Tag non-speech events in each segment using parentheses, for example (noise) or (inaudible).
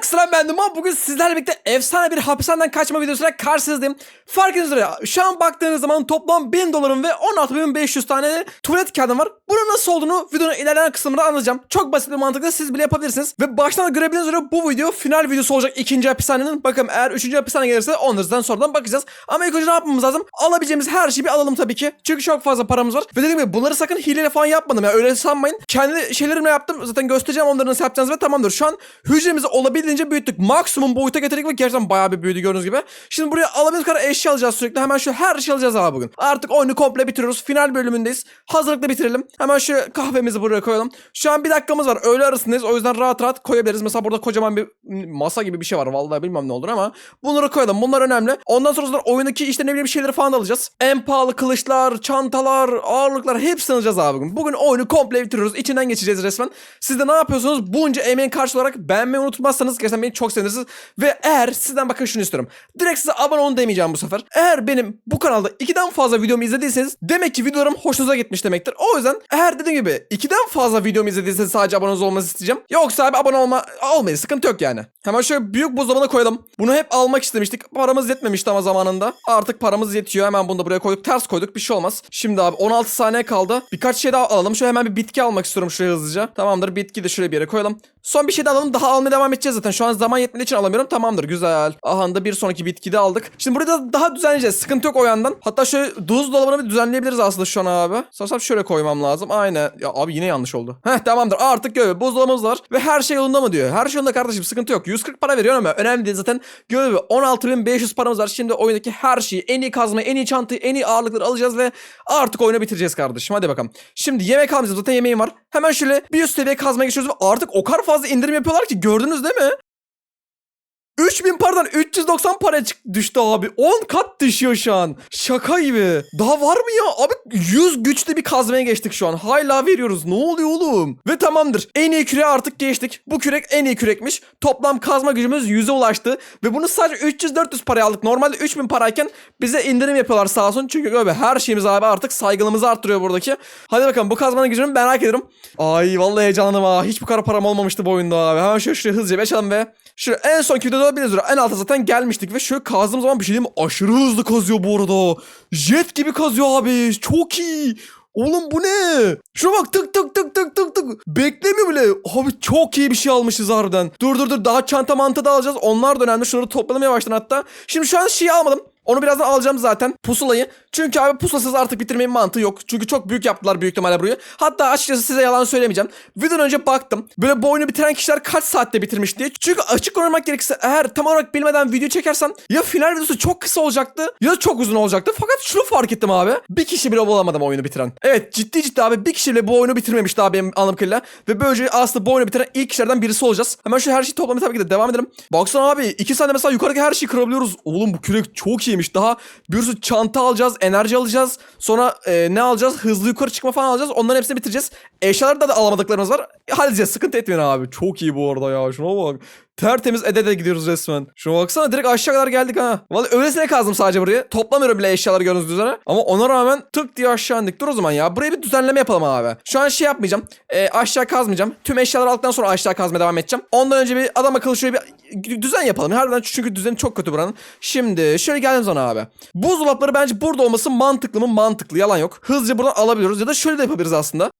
Herkese selam ben Duman. Bugün sizlerle birlikte efsane bir hapishaneden kaçma videosuyla karşınızdayım. Farkınız üzere şu an baktığınız zaman toplam 1000 dolarım ve 16.500 tane tuvalet kağıdım var. Bunun nasıl olduğunu videonun ilerleyen kısmında anlatacağım. Çok basit bir mantıkla siz bile yapabilirsiniz. Ve baştan da görebildiğiniz üzere bu video final videosu olacak ikinci hapishanenin. Bakın eğer üçüncü hapishane gelirse onlardan sonradan bakacağız. Ama ilk önce ne yapmamız lazım? Alabileceğimiz her şeyi bir alalım tabii ki. Çünkü çok fazla paramız var. Ve dediğim gibi bunları sakın hileyle falan yapmadım ya. Öyle sanmayın. Kendi şeylerimle yaptım. Zaten göstereceğim onları nasıl yapacağınızı ve tamamdır. Şu an hücremizi olabildiğince büyüttük. Maksimum boyuta getirdik ve gerçekten bayağı bir büyüdü gördüğünüz gibi. Şimdi buraya alabildiğimiz kadar eşya alacağız sürekli. Hemen şu her şey alacağız abi bugün. Artık oyunu komple bitiriyoruz. Final bölümündeyiz. Hazırlıkla bitirelim. Hemen şu kahvemizi buraya koyalım. Şu an bir dakikamız var. Öğle arasındayız. O yüzden rahat rahat koyabiliriz. Mesela burada kocaman bir masa gibi bir şey var. Vallahi bilmem ne olur ama bunları koyalım. Bunlar önemli. Ondan sonra oyundaki işte ne bileyim şeyleri falan alacağız. En pahalı kılıçlar, çantalar, ağırlıklar hepsini alacağız abi bugün. Bugün oyunu komple bitiriyoruz. İçinden geçeceğiz resmen. Siz de ne yapıyorsunuz? Bunca emeğin karşı olarak beğenmeyi unutmazsanız gerçekten beni çok sevinirsiniz. Ve eğer sizden bakın şunu istiyorum. Direkt size abone olun demeyeceğim bu sefer. Eğer benim bu kanalda ikiden fazla videomu izlediyseniz demek ki videolarım hoşunuza gitmiş demektir. O yüzden eğer dediğim gibi ikiden fazla videomu izlediyseniz sadece abone olmanızı isteyeceğim. Yoksa abi abone olma olmayın sıkıntı yok yani. Hemen şöyle büyük buzdolabına koyalım. Bunu hep almak istemiştik. Paramız yetmemişti ama zamanında. Artık paramız yetiyor. Hemen bunu da buraya koyduk. Ters koyduk. Bir şey olmaz. Şimdi abi 16 saniye kaldı. Birkaç şey daha alalım. Şöyle hemen bir bitki almak istiyorum şuraya hızlıca. Tamamdır. Bitki de şuraya bir yere koyalım. Son bir şey de alalım. Daha almaya devam edeceğiz zaten. Şu an zaman yetmediği için alamıyorum. Tamamdır. Güzel. Aha da bir sonraki bitki de aldık. Şimdi burayı da daha düzenleyeceğiz. Sıkıntı yok o yandan. Hatta şöyle buz dolabını bir düzenleyebiliriz aslında şu an abi. Sanırsam şöyle koymam lazım. Aynen. Ya abi yine yanlış oldu. Heh tamamdır. Artık göğe buzdolabımız var. Ve her şey yolunda mı diyor. Her şey yolunda kardeşim. Sıkıntı yok. 140 para veriyor ama önemli değil zaten. Göğe 16.500 paramız var. Şimdi oyundaki her şeyi en iyi kazmayı, en iyi çantayı, en iyi ağırlıkları alacağız ve artık oyunu bitireceğiz kardeşim. Hadi bakalım. Şimdi yemek almayacağız. Zaten yemeğim var. Hemen şöyle bir üst seviye kazmaya geçiyoruz ve artık o kadar fazla indirim yapıyorlar ki gördünüz değil mi? 3000 paradan 390 para çık düştü abi. 10 kat düşüyor şu an. Şaka gibi. Daha var mı ya? Abi 100 güçlü bir kazmaya geçtik şu an. Hala veriyoruz. Ne oluyor oğlum? Ve tamamdır. En iyi küreğe artık geçtik. Bu kürek en iyi kürekmiş. Toplam kazma gücümüz 100'e ulaştı. Ve bunu sadece 300-400 paraya aldık. Normalde 3000 parayken bize indirim yapıyorlar sağ olsun. Çünkü abi her şeyimiz abi artık saygılımızı arttırıyor buradaki. Hadi bakalım bu kazmanın gücünü merak ediyorum. Ay vallahi heyecanlandım ha. Hiç bu kadar param olmamıştı bu oyunda abi. Hemen şöyle şuraya hızlıca bir açalım ve şuraya en son videoda 1000 lira. En alta zaten gelmiştik ve şöyle kazdığım zaman bir şey diyeyim? Aşırı hızlı kazıyor bu arada. Jet gibi kazıyor abi. Çok iyi. Oğlum bu ne? Şuna bak tık tık tık tık tık tık. Beklemiyor bile. Abi çok iyi bir şey almışız harbiden. Dur dur dur daha çanta mantı da alacağız. Onlar da önemli. Şunları toplayalım yavaştan hatta. Şimdi şu an şeyi almadım. Onu birazdan alacağım zaten. Pusulayı. Çünkü abi pusulasız artık bitirmeyin mantığı yok. Çünkü çok büyük yaptılar büyük ihtimalle burayı. Hatta açıkçası size yalan söylemeyeceğim. Videodan önce baktım. Böyle bu oyunu bitiren kişiler kaç saatte bitirmiş diye. Çünkü açık oynamak gerekirse eğer tam olarak bilmeden video çekersem ya final videosu çok kısa olacaktı ya da çok uzun olacaktı. Fakat şunu fark ettim abi. Bir kişi bile bulamadım oyunu bitiren. Evet ciddi ciddi abi bir kişi bile bu oyunu bitirmemiş daha benim anladığım. Ve böylece aslında bu oyunu bitiren ilk kişilerden birisi olacağız. Hemen şu her şeyi toplamaya tabii ki de devam edelim. Baksana abi iki saniye mesela yukarıdaki her şeyi kırabiliyoruz. Oğlum bu kürek çok iyiymiş. Daha bir sürü çanta alacağız, enerji alacağız. Sonra e, ne alacağız? Hızlı yukarı çıkma falan alacağız. Onların hepsini bitireceğiz. Eşyalarda da alamadıklarımız var. Halledeceğiz. Sıkıntı etmeyin abi. Çok iyi bu arada ya. Şuna bak. Tertemiz edede gidiyoruz resmen. Şuna baksana direkt aşağı kadar geldik ha. Vallahi öylesine kazdım sadece burayı. Toplamıyorum bile eşyaları gördüğünüz üzere. Ama ona rağmen tık diye aşağı indik. Dur o zaman ya. Buraya bir düzenleme yapalım abi. Şu an şey yapmayacağım. E, aşağı kazmayacağım. Tüm eşyaları aldıktan sonra aşağı kazmaya devam edeceğim. Ondan önce bir adam akıllı şöyle bir düzen yapalım. Harbiden çünkü düzeni çok kötü buranın. Şimdi şöyle geldim sonra abi. Buzdolapları bence burada olması mantıklı mı? Mantıklı. Yalan yok. Hızlıca buradan alabiliyoruz. Ya da şöyle de yapabiliriz aslında.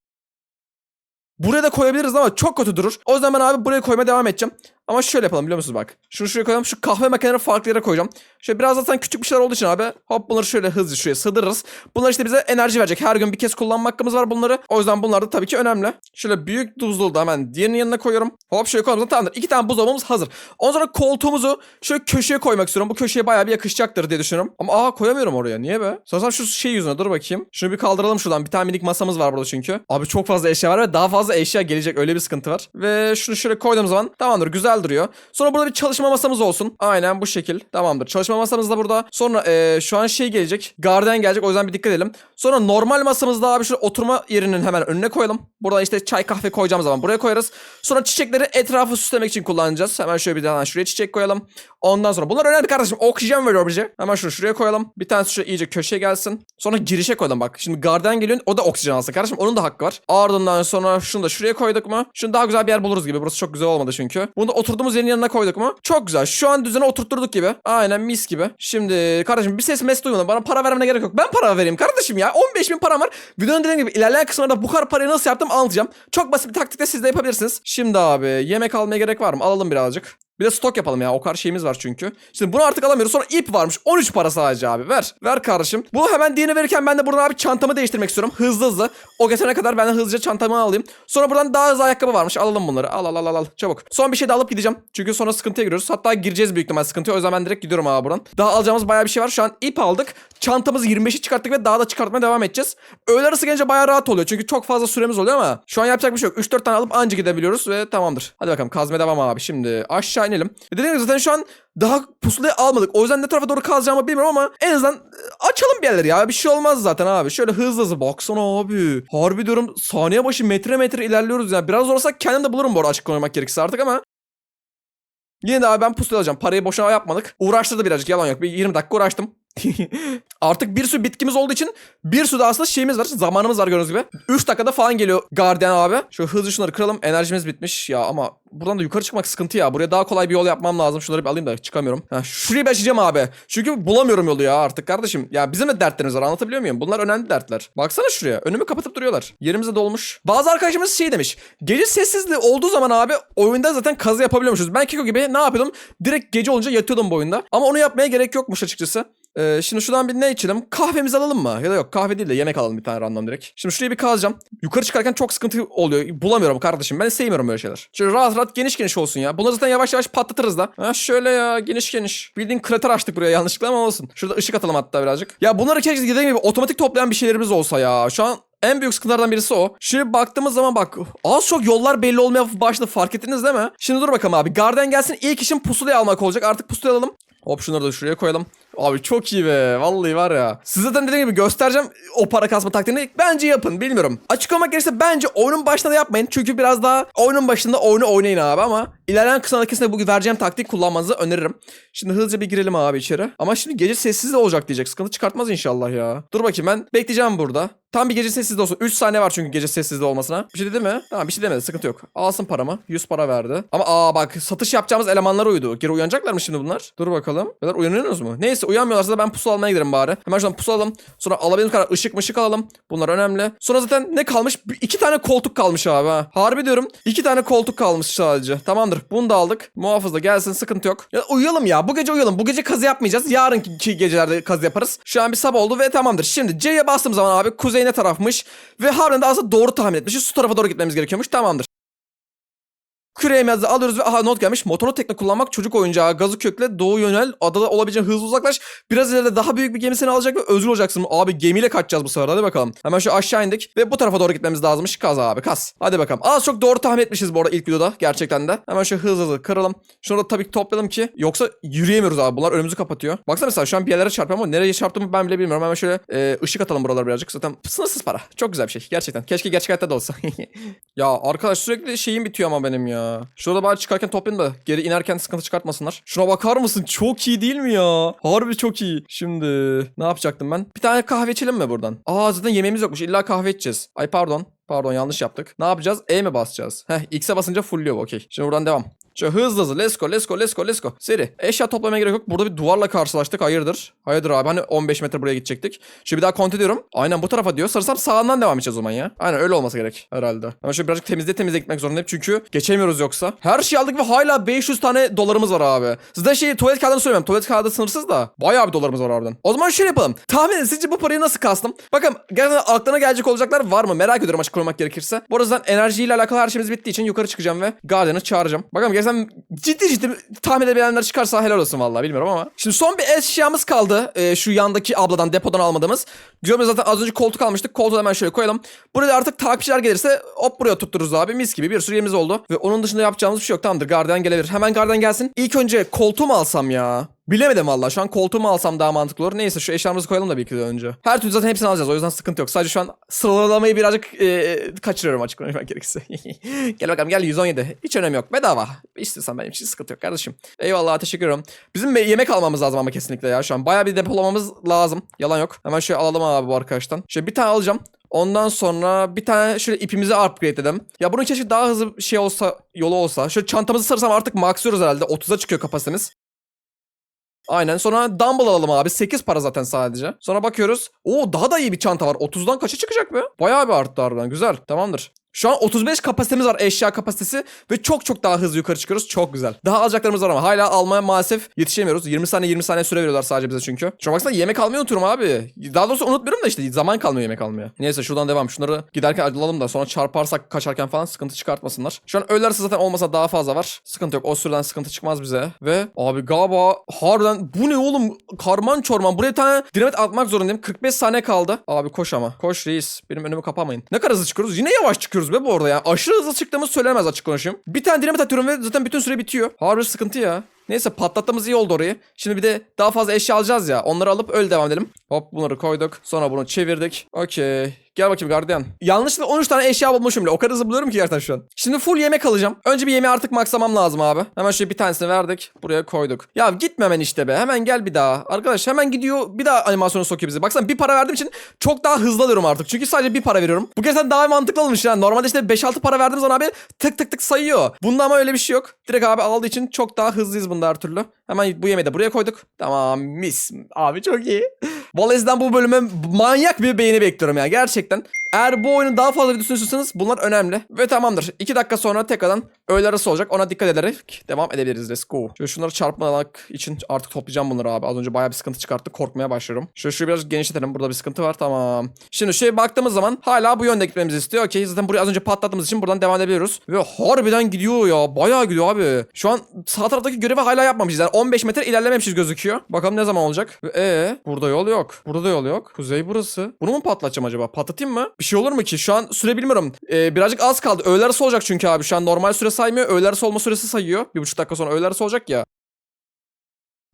Buraya da koyabiliriz ama çok kötü durur. O yüzden ben abi buraya koymaya devam edeceğim. Ama şöyle yapalım biliyor musunuz bak. Şunu şuraya koyalım. Şu kahve makinelerini farklı yere koyacağım. Şöyle biraz zaten küçük bir şeyler olduğu için abi. Hop bunları şöyle hızlı şuraya sığdırırız. Bunlar işte bize enerji verecek. Her gün bir kez kullanma hakkımız var bunları. O yüzden bunlar da tabii ki önemli. Şöyle büyük buzdolabı hemen diğerinin yanına koyuyorum. Hop şöyle koyalım. Tamamdır. İki tane buzdolabımız hazır. Ondan sonra koltuğumuzu şöyle köşeye koymak istiyorum. Bu köşeye bayağı bir yakışacaktır diye düşünüyorum. Ama aa koyamıyorum oraya. Niye be? Sanırsam şu şey yüzüne dur bakayım. Şunu bir kaldıralım şuradan. Bir tane minik masamız var burada çünkü. Abi çok fazla eşya var ve daha fazla eşya gelecek. Öyle bir sıkıntı var. Ve şunu şöyle koyduğum zaman tamamdır. Güzel duruyor. Sonra burada bir çalışma masamız olsun. Aynen bu şekil. Tamamdır. Çalışma masamız da burada. Sonra eee, şu an şey gelecek. Garden gelecek. O yüzden bir dikkat edelim. Sonra normal masamızda abi şu oturma yerinin hemen önüne koyalım. Buradan işte çay kahve koyacağımız zaman buraya koyarız. Sonra çiçekleri etrafı süslemek için kullanacağız. Hemen şöyle bir tane şuraya çiçek koyalım. Ondan sonra bunlar önemli kardeşim. Oksijen veriyor bize. Hemen şunu şuraya koyalım. Bir tanesi şu iyice köşeye gelsin. Sonra girişe koyalım bak. Şimdi garden geliyor. O da oksijen alsın kardeşim. Onun da hakkı var. Ardından sonra şunu da şuraya koyduk mu? Şunu daha güzel bir yer buluruz gibi. Burası çok güzel olmadı çünkü. Bunu da oturduğumuz yerin yanına koyduk mu? Çok güzel. Şu an düzene oturtturduk gibi. Aynen mis gibi. Şimdi kardeşim bir ses mes duymadım. Bana para vermene gerek yok. Ben para vereyim kardeşim ya. 15 bin param var. Videonun dediğim gibi ilerleyen kısımlarda bu kadar parayı nasıl yaptım anlatacağım. Çok basit bir taktikte siz de yapabilirsiniz. Şimdi abi yemek almaya gerek var mı? Alalım birazcık. Bir de stok yapalım ya. O kadar şeyimiz var çünkü. Şimdi bunu artık alamıyoruz. Sonra ip varmış. 13 para sadece abi. Ver. Ver kardeşim. Bunu hemen diğerini verirken ben de buradan abi çantamı değiştirmek istiyorum. Hızlı hızlı. O geçene kadar ben de hızlıca çantamı alayım. Sonra buradan daha hızlı ayakkabı varmış. Alalım bunları. Al al al al. Çabuk. Son bir şey de alıp gideceğim. Çünkü sonra sıkıntıya giriyoruz. Hatta gireceğiz büyük ihtimal sıkıntıya. O yüzden ben direkt gidiyorum abi buradan. Daha alacağımız bayağı bir şey var. Şu an ip aldık. Çantamızı 25'i çıkarttık ve daha da çıkartmaya devam edeceğiz. Öğle arası gelince bayağı rahat oluyor. Çünkü çok fazla süremiz oluyor ama şu an yapacak bir şey yok. 3-4 tane alıp anca gidebiliyoruz ve tamamdır. Hadi bakalım kazmaya devam abi. Şimdi aşağı inelim. Dediğim gibi zaten şu an daha pusulayı almadık. O yüzden ne tarafa doğru kazacağımı bilmiyorum ama en azından e, açalım bir yerleri ya. Bir şey olmaz zaten abi. Şöyle hızlı hızlı baksana abi. Harbi diyorum saniye başı metre metre ilerliyoruz ya. Biraz zorlasak kendim de bulurum bu arada açık konuşmak gerekirse artık ama Yine de abi ben pusula alacağım. Parayı boşuna yapmadık. Uğraştırdı birazcık yalan yok. Bir 20 dakika uğraştım. (laughs) Artık bir sürü bitkimiz olduğu için bir sürü de aslında şeyimiz var. Zamanımız var gördüğünüz gibi. 3 dakikada falan geliyor Guardian abi. Şöyle hızlı şunları kıralım. Enerjimiz bitmiş ya ama buradan da yukarı çıkmak sıkıntı ya. Buraya daha kolay bir yol yapmam lazım. Şunları bir alayım da çıkamıyorum. Heh, şurayı bir açacağım abi. Çünkü bulamıyorum yolu ya artık kardeşim. Ya bizim de dertlerimiz var anlatabiliyor muyum? Bunlar önemli dertler. Baksana şuraya. Önümü kapatıp duruyorlar. Yerimize dolmuş. Bazı arkadaşımız şey demiş. Gece sessizliği olduğu zaman abi oyunda zaten kazı yapabiliyormuşuz. Ben Kiko gibi ne yapıyordum? Direkt gece olunca yatıyordum bu oyunda. Ama onu yapmaya gerek yokmuş açıkçası. Ee, şimdi şuradan bir ne içelim? Kahvemizi alalım mı? Ya da yok kahve değil de yemek alalım bir tane random direkt. Şimdi şurayı bir kazacağım. Yukarı çıkarken çok sıkıntı oluyor. Bulamıyorum kardeşim. Ben sevmiyorum böyle şeyler. Şöyle rahat rahat geniş geniş olsun ya. Bunları zaten yavaş yavaş patlatırız da. Ha şöyle ya geniş geniş. Bildiğin krater açtık buraya yanlışlıkla ama olsun. Şurada ışık atalım hatta birazcık. Ya bunları keşke dediğim gibi otomatik toplayan bir şeylerimiz olsa ya. Şu an en büyük sıkıntılardan birisi o. Şimdi baktığımız zaman bak az çok yollar belli olmaya başladı fark ettiniz değil mi? Şimdi dur bakalım abi. Garden gelsin ilk işim pusulayı almak olacak. Artık pusulayı alalım. Hop şunları da şuraya koyalım. Abi çok iyi be. Vallahi var ya. Size zaten dediğim gibi göstereceğim o para kasma taktiğini. Bence yapın. Bilmiyorum. Açık olmak gerekirse bence oyunun başında da yapmayın. Çünkü biraz daha oyunun başında oyunu oynayın abi ama ilerleyen kısımda kesinlikle bu vereceğim taktik kullanmanızı öneririm. Şimdi hızlıca bir girelim abi içeri. Ama şimdi gece sessiz de olacak diyecek. Sıkıntı çıkartmaz inşallah ya. Dur bakayım ben bekleyeceğim burada. Tam bir gece sessizde olsun. 3 saniye var çünkü gece sessizde olmasına. Bir şey dedi mi? Tamam bir şey demedi. Sıkıntı yok. Alsın paramı. 100 para verdi. Ama aa bak satış yapacağımız elemanlar uyudu. Geri uyanacaklar mı şimdi bunlar? Dur bakalım. Bunlar uyanıyorsunuz mu? Neyse uyanmıyorlarsa da ben pusu almaya giderim bari. Hemen şuradan pusu alalım. Sonra alabildiğimiz kadar ışık mışık alalım. Bunlar önemli. Sonra zaten ne kalmış? Bir- tane koltuk kalmış abi ha. Harbi diyorum. iki tane koltuk kalmış sadece. Tamamdır. Bunu da aldık. Muhafız da gelsin sıkıntı yok. Ya uyuyalım ya. Bu gece uyuyalım. Bu gece kazı yapmayacağız. Yarınki gecelerde kazı yaparız. Şu an bir sabah oldu ve tamamdır. Şimdi C'ye bastığım zaman abi kuzey ne tarafmış? Ve harbiden de aslında doğru tahmin etmişiz. Su tarafa doğru gitmemiz gerekiyormuş. Tamamdır. Küreğimizi alıyoruz ve aha not gelmiş. Motorlu tekne kullanmak çocuk oyuncağı. Gazı kökle doğu yönel. Adada olabileceğin hızlı uzaklaş. Biraz ileride daha büyük bir gemisini alacak ve özgür olacaksın. Abi gemiyle kaçacağız bu sefer. Hadi bakalım. Hemen şu aşağı indik. Ve bu tarafa doğru gitmemiz lazımmış. Kaz abi kaz. Hadi bakalım. Az çok doğru tahmin etmişiz bu arada ilk videoda. Gerçekten de. Hemen şu hızlı hızlı kıralım. Şunu da tabii ki toplayalım ki. Yoksa yürüyemiyoruz abi. Bunlar önümüzü kapatıyor. Baksana mesela şu an bir yerlere çarpıyorum ama nereye çarptığımı ben bile bilmiyorum. Hemen şöyle e, ışık atalım buralara birazcık. Zaten sınırsız para. Çok güzel bir şey. Gerçekten. Keşke gerçek hayatta da olsa. (laughs) ya arkadaş sürekli şeyim bitiyor ama benim ya. Şurada bari çıkarken toplayayım da geri inerken sıkıntı çıkartmasınlar. Şuna bakar mısın? Çok iyi değil mi ya? Harbi çok iyi. Şimdi ne yapacaktım ben? Bir tane kahve içelim mi buradan? Aa zaten yemeğimiz yokmuş. İlla kahve içeceğiz. Ay pardon. Pardon yanlış yaptık. Ne yapacağız? E mi basacağız? Heh X'e basınca fullüyor okey. Şimdi buradan devam. Şöyle hızlı hızlı let's go let's go let's go let's go. Seri. Eşya toplamaya gerek yok. Burada bir duvarla karşılaştık. Hayırdır? Hayırdır abi. Hani 15 metre buraya gidecektik. Şimdi bir daha kontrol ediyorum. Aynen bu tarafa diyor. Sarısam sağından devam edeceğiz o zaman ya. Aynen öyle olması gerek herhalde. Ama şöyle birazcık temizle temizle gitmek zorundayım. Çünkü geçemiyoruz yoksa. Her şeyi aldık ve hala 500 tane dolarımız var abi. Sizden şey tuvalet kağıdını söylemiyorum. Tuvalet kağıdı sınırsız da. Bayağı bir dolarımız var harbiden. O zaman şöyle yapalım. Tahmin edin sizce bu parayı nasıl kastım? Bakın gerçekten aklına gelecek olacaklar var mı? Merak ediyorum açık olmak gerekirse. Bu arada enerjiyle alakalı her şeyimiz bittiği için yukarı çıkacağım ve Guardian'ı çağıracağım. Bakalım gerçekten ciddi ciddi tahmin edebilenler çıkarsa helal olsun vallahi bilmiyorum ama. Şimdi son bir eşyamız kaldı. Ee, şu yandaki abladan depodan almadığımız. Görmüyoruz zaten az önce koltuk almıştık. Koltuğu hemen şöyle koyalım. Burada artık takipçiler gelirse hop buraya tuttururuz abi. Mis gibi bir sürü yerimiz oldu. Ve onun dışında yapacağımız bir şey yok. Tamamdır Guardian gelebilir. Hemen Guardian gelsin. İlk önce koltuğu mu alsam ya? Bilemedim valla. Şu an koltuğumu alsam daha mantıklı olur. Neyse şu eşyalarımızı koyalım da bir iki de önce. Her türlü zaten hepsini alacağız. O yüzden sıkıntı yok. Sadece şu an sıralamayı birazcık e, kaçırıyorum açık konuşmak gerekirse. (laughs) gel bakalım gel 117. Hiç önemi yok. Bedava. İstiyorsan benim için sıkıntı yok kardeşim. Eyvallah teşekkür ederim. Bizim me- yemek almamız lazım ama kesinlikle ya şu an. Bayağı bir depolamamız lazım. Yalan yok. Hemen şöyle alalım abi bu arkadaştan. Şöyle bir tane alacağım. Ondan sonra bir tane şöyle ipimizi upgrade edelim. Ya bunun keşke daha hızlı şey olsa, yolu olsa. Şöyle çantamızı sarırsam artık maxlıyoruz herhalde. 30'a çıkıyor kapasitemiz. Aynen. Sonra dumbbell alalım abi. 8 para zaten sadece. Sonra bakıyoruz. Oo daha da iyi bir çanta var. 30'dan kaça çıkacak be? Bayağı bir arttı harbiden. Güzel. Tamamdır. Şu an 35 kapasitemiz var eşya kapasitesi ve çok çok daha hızlı yukarı çıkıyoruz. Çok güzel. Daha alacaklarımız var ama hala almaya maalesef yetişemiyoruz. 20 saniye 20 saniye süre veriyorlar sadece bize çünkü. Şu an baksana yemek almayı unutuyorum abi. Daha doğrusu unutmuyorum da işte zaman kalmıyor yemek almaya. Neyse şuradan devam. Şunları giderken alalım da sonra çarparsak kaçarken falan sıkıntı çıkartmasınlar. Şu an öğlerse zaten olmasa daha fazla var. Sıkıntı yok. O süreden sıkıntı çıkmaz bize. Ve abi galiba harbiden bu ne oğlum? Karman çorman. Buraya tane dinamit atmak zorundayım. 45 saniye kaldı. Abi koş ama. Koş reis. Benim önümü kapamayın. Ne kadar hızlı çıkıyoruz? Yine yavaş çıkıyoruz be bu arada ya. Aşırı hızlı çıktığımız söylenemez açık konuşayım. Bir tane dinamit atıyorum ve zaten bütün süre bitiyor. Harbi sıkıntı ya. Neyse patlattığımız iyi oldu orayı. Şimdi bir de daha fazla eşya alacağız ya. Onları alıp öyle devam edelim. Hop bunları koyduk. Sonra bunu çevirdik. Okey. Gel bakayım gardiyan. Yanlışlıkla 13 tane eşya bulmuşum bile. O kadar hızlı buluyorum ki gerçekten şu an. Şimdi full yemek alacağım. Önce bir yemeği artık maksamam lazım abi. Hemen şöyle bir tanesini verdik. Buraya koyduk. Ya gitme hemen işte be. Hemen gel bir daha. Arkadaş hemen gidiyor. Bir daha animasyonu sokuyor bizi. Baksana bir para verdiğim için çok daha hızlı alıyorum artık. Çünkü sadece bir para veriyorum. Bu kez daha mantıklı olmuş yani. Normalde işte 5-6 para verdiğim zaman abi tık tık tık sayıyor. Bunda ama öyle bir şey yok. Direkt abi aldığı için çok daha hızlıyız bunda her türlü. Hemen bu yemeği de buraya koyduk. Tamam mis. Abi çok iyi. Vallahi bu bölüme manyak bir beğeni bekliyorum ya gerçekten. Eğer bu oyunun daha fazla videosunu istiyorsanız bunlar önemli. Ve tamamdır. 2 dakika sonra tekrardan öğle arası olacak. Ona dikkat ederek devam edebiliriz. Let's go. Şöyle şunları çarpmamak için artık toplayacağım bunları abi. Az önce bayağı bir sıkıntı çıkarttı. Korkmaya başlıyorum. Şöyle şurayı biraz genişletelim. Burada bir sıkıntı var. Tamam. Şimdi şeye baktığımız zaman hala bu yönde gitmemizi istiyor. Okey. Zaten burayı az önce patlattığımız için buradan devam edebiliyoruz. Ve harbiden gidiyor ya. Bayağı gidiyor abi. Şu an sağ taraftaki görevi hala yapmamışız. Yani 15 metre ilerlememişiz gözüküyor. Bakalım ne zaman olacak. Ve ee, burada yol yok. Burada da yol yok. Kuzey burası. Bunu mu patlatacağım acaba? Patlatayım mı? Bir şey olur mu ki? Şu an süre bilmiyorum. Ee, birazcık az kaldı. Öğle arası olacak çünkü abi. Şu an normal süre saymıyor. Öğle arası olma süresi sayıyor. Bir buçuk dakika sonra öğle arası olacak ya.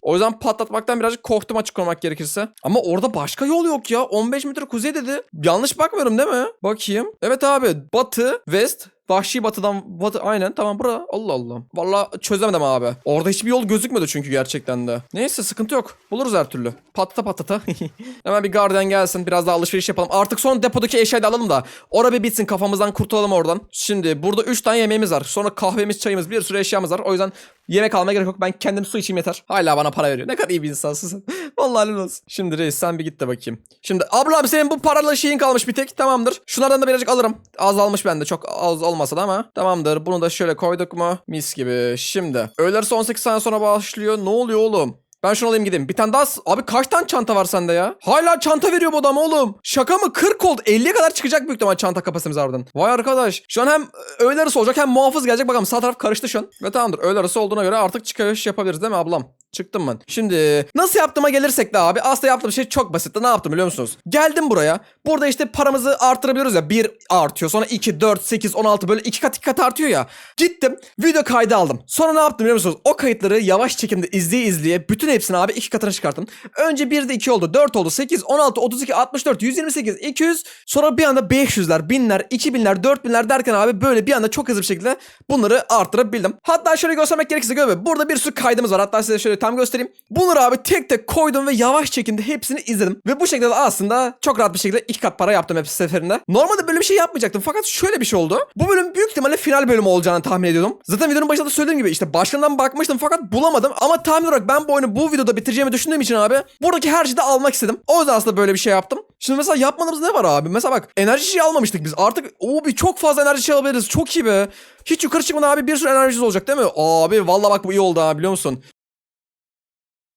O yüzden patlatmaktan birazcık korktum açık olmak gerekirse. Ama orada başka yol yok ya. 15 metre kuzey dedi. Yanlış bakmıyorum değil mi? Bakayım. Evet abi. Batı, west, Vahşi batıdan batı aynen tamam bura Allah Allah. Valla çözemedim abi. Orada hiçbir yol gözükmüyordu çünkü gerçekten de. Neyse sıkıntı yok. Buluruz her türlü. Patlata patlata. (laughs) Hemen bir gardiyan gelsin biraz daha alışveriş yapalım. Artık son depodaki eşyayı da alalım da. Ora bir bitsin kafamızdan kurtulalım oradan. Şimdi burada 3 tane yemeğimiz var. Sonra kahvemiz çayımız bir sürü eşyamız var. O yüzden yemek almaya gerek yok. Ben kendim su içeyim yeter. Hala bana para veriyor. Ne kadar iyi bir insansın sen. (laughs) Vallahi helal olsun. Şimdi reis sen bir git de bakayım. Şimdi abla abi senin bu paralı şeyin kalmış bir tek. Tamamdır. Şunlardan da birazcık alırım. Az almış bende. Çok az olmasa da ama. Tamamdır. Bunu da şöyle koyduk mu? Mis gibi. Şimdi. Öğlerse 18 saniye sonra başlıyor. Ne oluyor oğlum? Ben şunu alayım gideyim. Bir tane daha... Abi kaç tane çanta var sende ya? Hala çanta veriyor bu adam oğlum. Şaka mı? 40 oldu. 50'ye kadar çıkacak büyük ihtimal çanta kapasitemiz ardından. Vay arkadaş. Şu an hem e, öğle arası olacak hem muhafız gelecek. Bakalım sağ taraf karıştı şu an. Ve tamamdır. Öğle arası olduğuna göre artık çıkış yapabiliriz değil mi ablam? Çıktım ben. Şimdi nasıl yaptığıma gelirsek de abi aslında yaptığım şey çok basitti. Ne yaptım biliyor musunuz? Geldim buraya. Burada işte paramızı artırabiliyoruz ya. 1 artıyor. Sonra 2, 4, 8, 16 böyle 2 kat 2 kat artıyor ya. Gittim video kaydı aldım. Sonra ne yaptım biliyor musunuz? O kayıtları yavaş çekimde izleye izleye bütün hepsini abi 2 katına çıkarttım. Önce 1'de 2 oldu. 4 oldu. 8, 16, 32, 64, 128, 200. Sonra bir anda 500'ler, 1000'ler, 2000'ler, 4000'ler derken abi böyle bir anda çok hızlı bir şekilde bunları arttırabildim. Hatta şöyle göstermek gerekirse görme. Burada bir sürü kaydımız var. Hatta size şöyle tam göstereyim. Bunları abi tek tek koydum ve yavaş çekimde hepsini izledim. Ve bu şekilde de aslında çok rahat bir şekilde iki kat para yaptım hepsi seferinde. Normalde böyle bir şey yapmayacaktım. Fakat şöyle bir şey oldu. Bu bölüm büyük ihtimalle final bölümü olacağını tahmin ediyordum. Zaten videonun başında da söylediğim gibi işte başından bakmıştım fakat bulamadım. Ama tahmin olarak ben bu oyunu bu videoda bitireceğimi düşündüğüm için abi buradaki her şeyi de almak istedim. O yüzden aslında böyle bir şey yaptım. Şimdi mesela yapmadığımız ne var abi? Mesela bak enerji şey almamıştık biz. Artık o bir çok fazla enerji şey alabiliriz. Çok iyi be. Hiç yukarı çıkmadan abi bir sürü enerjimiz olacak değil mi? Abi vallahi bak bu iyi oldu ha biliyor musun?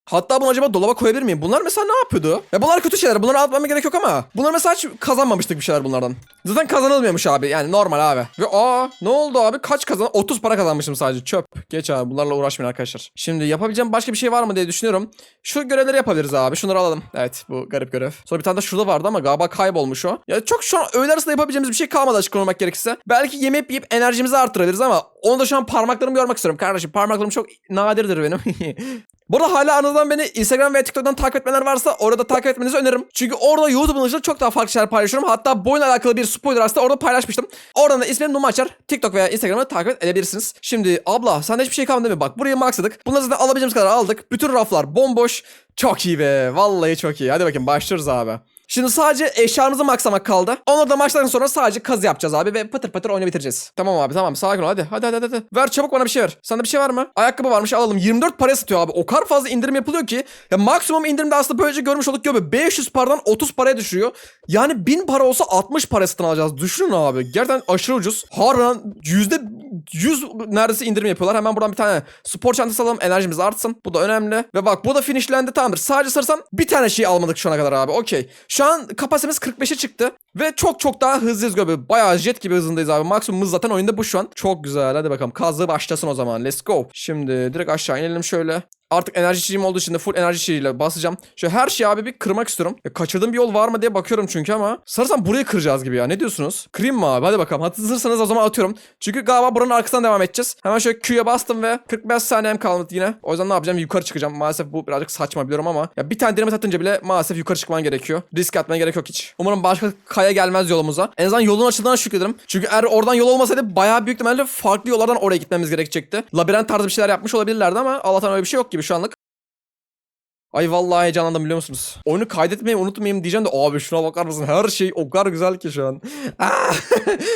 Hatta bunu acaba dolaba koyabilir miyim? Bunlar mesela ne yapıyordu? Ya bunlar kötü şeyler. Bunları atmama gerek yok ama. Bunlar mesela hiç kazanmamıştık bir şeyler bunlardan. Zaten kazanılmıyormuş abi. Yani normal abi. Ve aa ne oldu abi? Kaç kazan? 30 para kazanmışım sadece. Çöp. Geç abi. Bunlarla uğraşmayın arkadaşlar. Şimdi yapabileceğim başka bir şey var mı diye düşünüyorum. Şu görevleri yapabiliriz abi. Şunları alalım. Evet bu garip görev. Sonra bir tane de şurada vardı ama galiba kaybolmuş o. Ya çok şu an öğle arasında yapabileceğimiz bir şey kalmadı açık olmak gerekirse. Belki yemek yiyip enerjimizi arttırabiliriz ama onu da şu an parmaklarımı görmek istiyorum. Kardeşim parmaklarım çok nadirdir benim. (laughs) Bu arada hala aranızdan beni Instagram ve TikTok'tan takip etmeler varsa orada takip etmenizi öneririm. Çünkü orada YouTube'un dışında çok daha farklı şeyler paylaşıyorum. Hatta bu oyunla alakalı bir spoiler aslında orada paylaşmıştım. Oradan da ismim Numa Açar. TikTok veya Instagram'ı takip edebilirsiniz. Şimdi abla sende hiçbir şey kalmadı değil mi? Bak burayı maksadık. Bunları zaten alabileceğimiz kadar aldık. Bütün raflar bomboş. Çok iyi be. Vallahi çok iyi. Hadi bakayım başlıyoruz abi. Şimdi sadece eşyamızı maksamak kaldı. Onları da maçtan sonra sadece kazı yapacağız abi ve patır patır oyunu bitireceğiz. Tamam abi tamam sakin ol hadi. Hadi hadi hadi. Ver çabuk bana bir şey ver. Sende bir şey var mı? Ayakkabı varmış alalım. 24 paraya satıyor abi. O kadar fazla indirim yapılıyor ki. Ya maksimum indirimde aslında böylece görmüş olduk gibi 500 paradan 30 paraya düşürüyor. Yani 1000 para olsa 60 paraya satın alacağız. Düşünün abi. Gerçekten aşırı ucuz. Harbiden yüzde 100 neredeyse indirim yapıyorlar. Hemen buradan bir tane spor çantası alalım. Enerjimiz artsın. Bu da önemli. Ve bak bu da finishlendi tamamdır. Sadece sarsam bir tane şey almadık şu ana kadar abi. Okey. Şu an kapasitemiz 45'e çıktı. Ve çok çok daha hızlıyız böyle. Bayağı jet gibi hızındayız abi. Maksimum hız zaten oyunda bu şu an. Çok güzel. Hadi bakalım. Kazı başlasın o zaman. Let's go. Şimdi direkt aşağı inelim şöyle. Artık enerji içeceğim olduğu için de full enerji içeceğiyle basacağım. Şöyle her şeyi abi bir kırmak istiyorum. Ya kaçırdığım bir yol var mı diye bakıyorum çünkü ama. Sanırsam burayı kıracağız gibi ya. Ne diyorsunuz? Kırayım mı abi? Hadi bakalım. Hazırsanız o zaman atıyorum. Çünkü galiba buranın arkasından devam edeceğiz. Hemen şöyle Q'ya bastım ve 45 saniyem kaldı yine. O yüzden ne yapacağım? Yukarı çıkacağım. Maalesef bu birazcık saçma biliyorum ama. Ya bir tane dinamit atınca bile maalesef yukarı çıkman gerekiyor. Risk atmaya gerek yok hiç. Umarım başka kaya gelmez yolumuza. En azından yolun açıldığına şükrederim. Çünkü eğer oradan yol olmasaydı bayağı büyük ihtimalle farklı yollardan oraya gitmemiz gerekecekti. Labirent tarzı bir şeyler yapmış olabilirlerdi ama Allah'tan öyle bir şey yok gibi şu anlık. Ay vallahi heyecanlandım biliyor musunuz? Oyunu kaydetmeyi unutmayayım diyeceğim de abi şuna bakar mısın? Her şey o kadar güzel ki şu an. (laughs) Ah!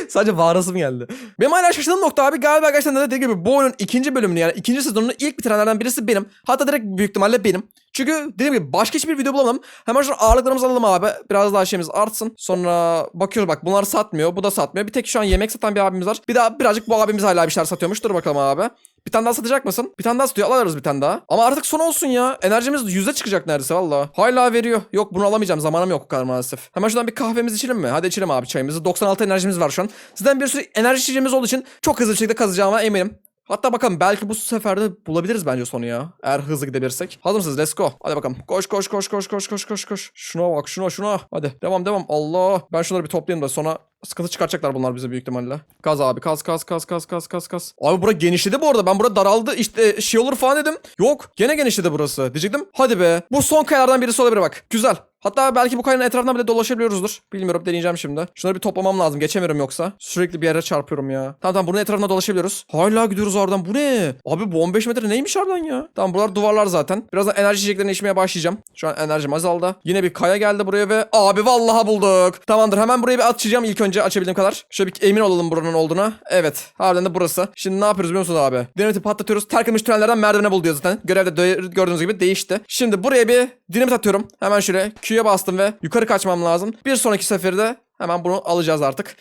Sadece bağırasım geldi. Benim hala şaşırdığım nokta abi galiba gerçekten de dediğim gibi bu oyunun ikinci bölümünü yani ikinci sezonunu ilk bitirenlerden birisi benim. Hatta direkt büyük ihtimalle benim. Çünkü dediğim gibi başka hiçbir video bulamadım. Hemen şu ağırlıklarımızı alalım abi. Biraz daha şeyimiz artsın. Sonra bakıyoruz bak bunlar satmıyor. Bu da satmıyor. Bir tek şu an yemek satan bir abimiz var. Bir daha birazcık bu abimiz hala bir şeyler satıyormuş. Dur bakalım abi. Bir tane daha satacak mısın? Bir tane daha satıyor. Alırız bir tane daha. Ama artık son olsun ya. Enerjimiz yüzde çıkacak neredeyse valla. Hala veriyor. Yok bunu alamayacağım. Zamanım yok o kadar maalesef. Hemen şuradan bir kahvemizi içelim mi? Hadi içelim abi çayımızı. 96 enerjimiz var şu an. Sizden bir sürü enerji içeceğimiz olduğu için çok hızlı bir şekilde kazacağıma eminim. Hatta bakalım belki bu sefer de bulabiliriz bence sonu ya. Eğer hızlı gidebilirsek. Hazır mısınız? Let's go. Hadi bakalım. Koş koş koş koş koş koş koş koş. Şuna bak şuna şuna. Hadi devam devam. Allah. Ben şunları bir toplayayım da sonra sıkıntı çıkartacaklar bunlar bize büyük ihtimalle. Kaz abi kaz kaz kaz kaz kaz kaz kaz. Abi bura genişledi bu arada. Ben burada daraldı işte şey olur falan dedim. Yok gene genişledi burası. Diyecektim. Hadi be. Bu son kayalardan birisi olabilir bak. Güzel. Hatta belki bu kayanın etrafından bile dolaşabiliyoruzdur. Bilmiyorum deneyeceğim şimdi. Şunları bir toplamam lazım. Geçemiyorum yoksa. Sürekli bir yere çarpıyorum ya. Tamam tamam bunun etrafına dolaşabiliyoruz. Hala gidiyoruz oradan. Bu ne? Abi bu 15 metre neymiş oradan ya? Tamam buralar duvarlar zaten. Birazdan enerji içeceklerini içmeye başlayacağım. Şu an enerjim azaldı. Yine bir kaya geldi buraya ve abi vallahi bulduk. Tamamdır hemen burayı bir açacağım ilk önce açabildiğim kadar. Şöyle bir emin olalım buranın olduğuna. Evet. Harbiden de burası. Şimdi ne yapıyoruz biliyor musunuz abi? Dinamiti patlatıyoruz. Terkilmiş tünellerden merdivene bul zaten. Görevde de- gördüğünüz gibi değişti. Şimdi buraya bir dinamit atıyorum. Hemen şöyle Q'ya bastım ve yukarı kaçmam lazım. Bir sonraki seferde hemen bunu alacağız artık.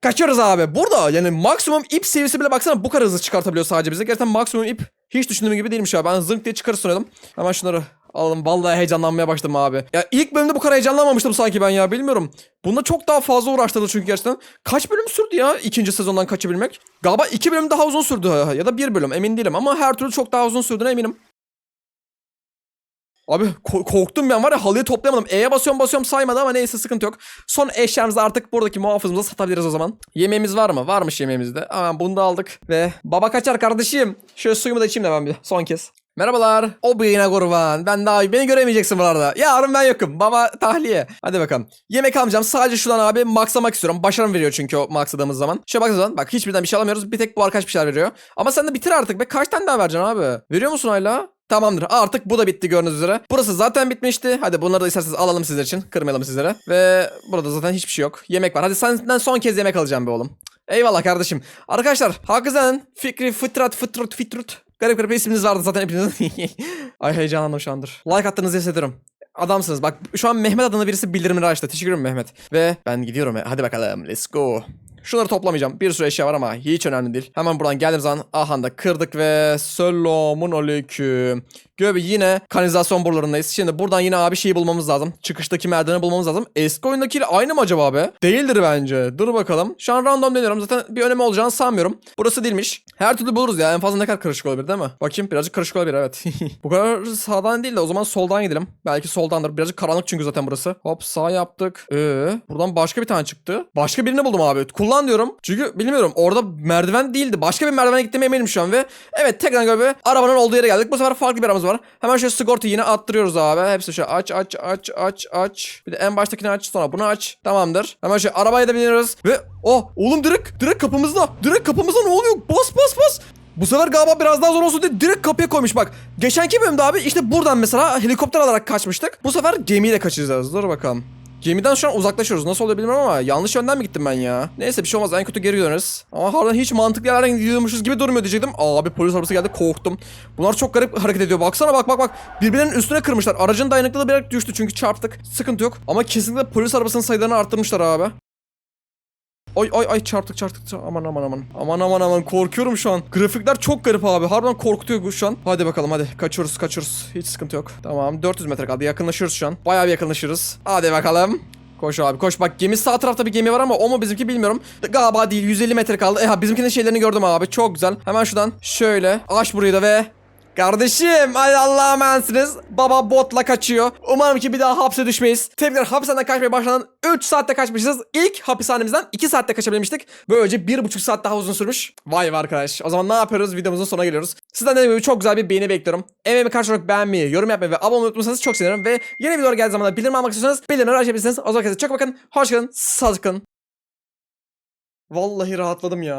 Kaçıyoruz abi. Burada yani maksimum ip seviyesi bile baksana bu kadar hızlı çıkartabiliyor sadece bize. Gerçekten maksimum ip hiç düşündüğüm gibi değilmiş ya. Ben zınk diye çıkarı sanıyordum. Hemen şunları alalım. Vallahi heyecanlanmaya başladım abi. Ya ilk bölümde bu kadar heyecanlanmamıştım sanki ben ya. Bilmiyorum. Bunda çok daha fazla uğraştırdı çünkü gerçekten. Kaç bölüm sürdü ya ikinci sezondan kaçabilmek? Galiba iki bölüm daha uzun sürdü ya da bir bölüm emin değilim ama her türlü çok daha uzun sürdüğüne eminim. Abi ko- korktum ben var ya halıyı toplayamadım. E'ye basıyorum basıyorum saymadı ama neyse sıkıntı yok. Son eşyamızı artık buradaki muhafızımıza satabiliriz o zaman. Yemeğimiz var mı? Varmış yemeğimiz de. Hemen bunu da aldık. Ve baba kaçar kardeşim. Şöyle suyumu da içeyim de ben bir son kez. Merhabalar. O bıyığına kurban. Ben daha. Beni göremeyeceksin buralarda. Yarın ben yokum. Baba tahliye. Hadi bakalım. Yemek almayacağım. Sadece şuradan abi maksamak istiyorum. Başarım veriyor çünkü o maksadığımız zaman. Şöyle bak zaman. Bak hiçbirden bir şey alamıyoruz. Bir tek bu arkadaş bir şeyler veriyor. Ama sen de bitir artık be. Kaç tane daha vereceksin abi? Veriyor musun hala? Tamamdır. Artık bu da bitti gördüğünüz üzere. Burası zaten bitmişti. Hadi bunları da isterseniz alalım sizler için. Kırmayalım sizlere. Ve burada zaten hiçbir şey yok. Yemek var. Hadi senden son kez yemek alacağım be oğlum. Eyvallah kardeşim. Arkadaşlar hakikaten Fikri Fıtrat Fıtrut Fitrut Garip garip isminiz vardı zaten hepinizin. (laughs) Ay heyecanlandım şu andır. Like attığınızı hissediyorum. Adamsınız. Bak şu an Mehmet adında birisi bildirimleri açtı. Teşekkür ederim Mehmet. Ve ben gidiyorum. Hadi bakalım. Let's go. Şunları toplamayacağım. Bir sürü eşya var ama hiç önemli değil. Hemen buradan geldiğim zaman aha da kırdık ve selamun aleyküm. Göbe yine kanalizasyon borularındayız. Şimdi buradan yine abi şeyi bulmamız lazım. Çıkıştaki merdiveni bulmamız lazım. Eski oyundakiyle aynı mı acaba be? Değildir bence. Dur bakalım. Şu an random deniyorum. Zaten bir önemi olacağını sanmıyorum. Burası değilmiş. Her türlü buluruz ya. En fazla ne kadar karışık olabilir değil mi? Bakayım birazcık karışık olabilir evet. (laughs) Bu kadar sağdan değil de o zaman soldan gidelim. Belki soldandır. Birazcık karanlık çünkü zaten burası. Hop sağ yaptık. Ee, buradan başka bir tane çıktı. Başka birini buldum abi. Kullan diyorum. Çünkü bilmiyorum orada merdiven değildi. Başka bir merdivene gittiğime eminim şu an ve evet tekrar böyle arabanın olduğu yere geldik. Bu sefer farklı bir aramız var. Var. Hemen şöyle sigorta yine attırıyoruz abi. Hepsi şöyle aç aç aç aç aç. Bir de en baştakini aç sonra bunu aç. Tamamdır. Hemen şöyle arabaya da biniyoruz. Ve oh oğlum direkt direkt kapımızda. Direkt kapımızda ne oluyor? Bas bas bas. Bu sefer galiba biraz daha zor olsun diye direkt kapıya koymuş bak. Geçenki bölümde abi işte buradan mesela helikopter alarak kaçmıştık. Bu sefer gemiyle kaçacağız. Dur bakalım. Gemiden şu an uzaklaşıyoruz. Nasıl oluyor bilmiyorum ama yanlış yönden mi gittim ben ya? Neyse bir şey olmaz. En kötü geri döneriz. Ama harbiden hiç mantıklı yerlerden gidiyormuşuz gibi durmuyor diyecektim. Abi polis arabası geldi korktum. Bunlar çok garip hareket ediyor. Baksana bak bak bak. Birbirlerinin üstüne kırmışlar. Aracın dayanıklılığı birazcık düştü çünkü çarptık. Sıkıntı yok. Ama kesinlikle polis arabasının sayılarını arttırmışlar abi. Ay ay ay çarptık çarptık. Aman aman aman. Aman aman aman korkuyorum şu an. Grafikler çok garip abi. Harbiden korkutuyor şu an. Hadi bakalım hadi. Kaçıyoruz kaçıyoruz. Hiç sıkıntı yok. Tamam 400 metre kaldı. Yakınlaşıyoruz şu an. Bayağı bir yakınlaşıyoruz. Hadi bakalım. Koş abi koş bak gemi sağ tarafta bir gemi var ama o mu bizimki bilmiyorum. Galiba değil 150 metre kaldı. E ha bizimkinin şeylerini gördüm abi çok güzel. Hemen şuradan şöyle aç burayı da ve Kardeşim ay Allah'a emanetsiniz. Baba botla kaçıyor. Umarım ki bir daha hapse düşmeyiz. Tebrikler hapishaneden kaçmaya başladan 3 saatte kaçmışız. İlk hapishanemizden 2 saatte kaçabilmiştik. Böylece 1,5 saat daha uzun sürmüş. Vay be arkadaş. O zaman ne yapıyoruz? Videomuzun sonuna geliyoruz. Sizden dediğim gibi çok güzel bir beğeni bekliyorum. Emeğimi karşılık beğenmeyi, yorum yapmayı ve abone olmayı unutmazsanız çok sevinirim. Ve yeni videolar geldiği zaman da bildirim almak istiyorsanız bildirimleri açabilirsiniz. O zaman kendinize çok bakın. Hoşçakalın. Sağlıcakla kalın. Vallahi rahatladım ya.